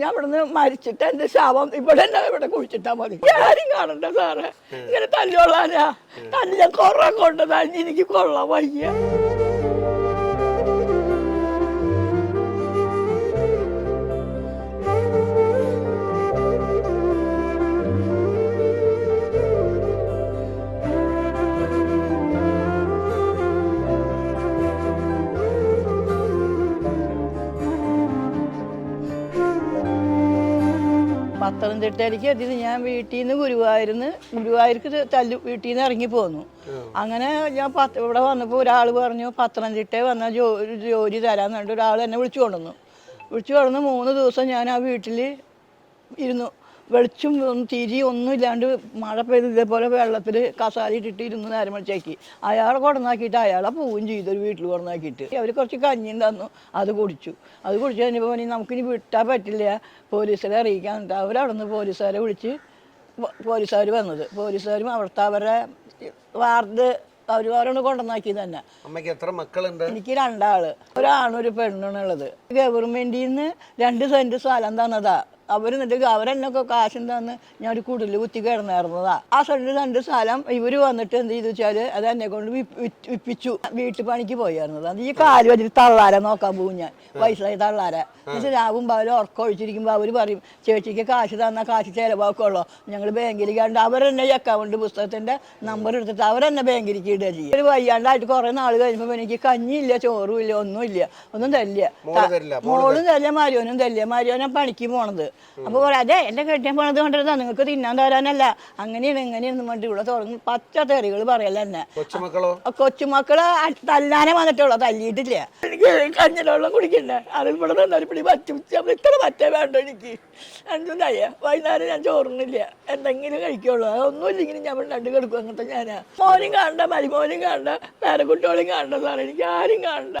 ഞാൻ ഇവിടുന്ന് മരിച്ചിട്ട് എന്റെ ശവം ഇവിടെ തന്നെ ഇവിടെ കുഴിച്ചിട്ടാ മതി. ആരും കാണണ്ട സാറേ. ഇങ്ങനെ തല്ലുകൊള്ളാനാ. തല്ല കൊറ കൊണ്ടതാ. എനിക്ക് കൊള്ളാൻ വയ്യ. പത്തനംതിട്ടയിലേക്ക് എത്തിയത് ഞാൻ വീട്ടിൽ നിന്ന് ഗുരുവായൂരിന്ന് ഗുരുവായൂർക്ക് തല്ലു വീട്ടിൽ നിന്ന് ഇറങ്ങി പോന്നു. അങ്ങനെ ഞാൻ പത്ത് ഇവിടെ വന്നപ്പോൾ ഒരാൾ പറഞ്ഞു പത്തനംതിട്ടയിൽ വന്ന ജോ ഒരു ജോലി തരാന്ന് പറഞ്ഞിട്ട് ഒരാൾ എന്നെ വിളിച്ചു കൊണ്ടുവന്നു. വിളിച്ചു കൊണ്ടുവന്ന് മൂന്ന് ദിവസം ഞാൻ ആ വീട്ടിൽ ഇരുന്നു. വെളിച്ചും ഒന്നും തിരി ഒന്നും ഇല്ലാണ്ട് മഴ പെയ്ത് ഇതേപോലെ വെള്ളത്തിൽ കസാല ഇട്ടിട്ട് ഇരുന്ന് നേരം വിളിച്ചേക്കി അയാളെ കൊടന്നാക്കിയിട്ട് അയാളെ പോവുകയും ചെയ്തു ഒരു വീട്ടിൽ കൊടന്നാക്കിയിട്ട്. അവർ കുറച്ച് കഞ്ഞി തന്നു അത് കുടിച്ചു. അത് കുടിച്ചു കഴിഞ്ഞപ്പോൾ ഇനി നമുക്കിനി വിട്ടാൻ പറ്റില്ല പോലീസിനെ അറിയിക്കാൻ എന്നിട്ട് അവരവിടെ നിന്ന് പോലീസുകാരെ വിളിച്ച് പോലീസുകാർ വന്നത്. പോലീസുകാരും അവിടുത്തെ അവരെ വാർഡ് അവർ അവരോട് കൊണ്ടുവന്നാക്കിയത് തന്നെ. അമ്മയ്ക്ക് എത്ര മക്കളുണ്ട്? എനിക്ക് രണ്ടാൾ. ഒരാണൊരു ഒരു പെണ്ണാണുള്ളത് ഗവൺമെന്റിൽ നിന്ന് രണ്ട് സെന്റ് സ്ഥലം തന്നതാ. അവർ എന്നിട്ട് അവരെന്നൊക്കെ കാശും തന്ന് ഞാൻ ഒരു കുടിൽ കുത്തി കിടന്നിരുന്നതാ ആ സ്ഥലത്ത് രണ്ട് സ്ഥലം ഇവർ വന്നിട്ട് എന്ത് ചെയ്തു വെച്ചാൽ അത് എന്നെ കൊണ്ട് വിപ്പിച്ചു. വീട്ടു പണിക്ക് പോയിരുന്നത് അത് ഈ കാൽ വെച്ചിട്ട് തള്ളാര നോക്കാൻ പോകും ഞാൻ. വയസ്സായി തള്ളാര. എന്നിട്ട് രാവും അവർ ഉറക്കം ഒഴിച്ചിരിക്കുമ്പോൾ അവർ പറയും ചേച്ചിക്ക് കാശ് തന്നാൽ കാശ് ചിലവാക്കുള്ളൂ ഞങ്ങൾ ബാങ്കിൽ കണ്ട് അവരെന്നെ അക്കൗണ്ട് പുസ്തകത്തിന്റെ നമ്പർ എടുത്തിട്ട് അവരെന്നെ ബാങ്കിലേക്ക് ഇടുക ചെയ്യും. ഒരു വയ്യാണ്ടായിട്ട് കുറേ നാൾ കഴിയുമ്പോൾ എനിക്ക് കഞ്ഞിയില്ല ചോറും ഇല്ല ഒന്നും ഇല്ല. ഒന്നും തല്ല മോളും തല്ല മരിയോനും തല്ല മരിയോനെ പണിക്ക് പോണത്. അപ്പൊ പറയാം അതെ എന്റെ കെട്ടിയാൻ പോണത് കൊണ്ടിരുന്ന നിങ്ങൾക്ക് തിന്നാൻ തരാനല്ല. അങ്ങനെയാണ് ഇങ്ങനെയാണ് പറഞ്ഞിട്ട് ഇവിടെ തുടങ്ങി. പച്ച തെറികൾ പറയല്ല എന്നെ കൊച്ചുമക്കളോ? കൊച്ചുമക്കൾ തല്ലാനേ വന്നിട്ടുള്ളൂ തല്ലിയിട്ടില്ല. എനിക്ക് കഞ്ഞിലുള്ള കുടിക്കണ്ടേ. അത് ഇവിടെ നിന്നൊരു പിടി പറ്റും. ഇത്ര പറ്റേ വേണ്ട എനിക്ക്? എന്തുണ്ടായ വൈകുന്നേരം ഞാൻ ചോറുന്നില്ല എന്തെങ്കിലും കഴിക്കുള്ളൂ. അതൊന്നും ഇല്ലെങ്കിലും ഞാൻ രണ്ട് കിടക്കും അങ്ങനത്തെ ഞാനാ. മോനും കാണണ്ട മരുമോനും കാണണ്ട പേരക്കുട്ടികളും കാണണ്ട സാറേ. എനിക്ക് ആരും കാണണ്ട.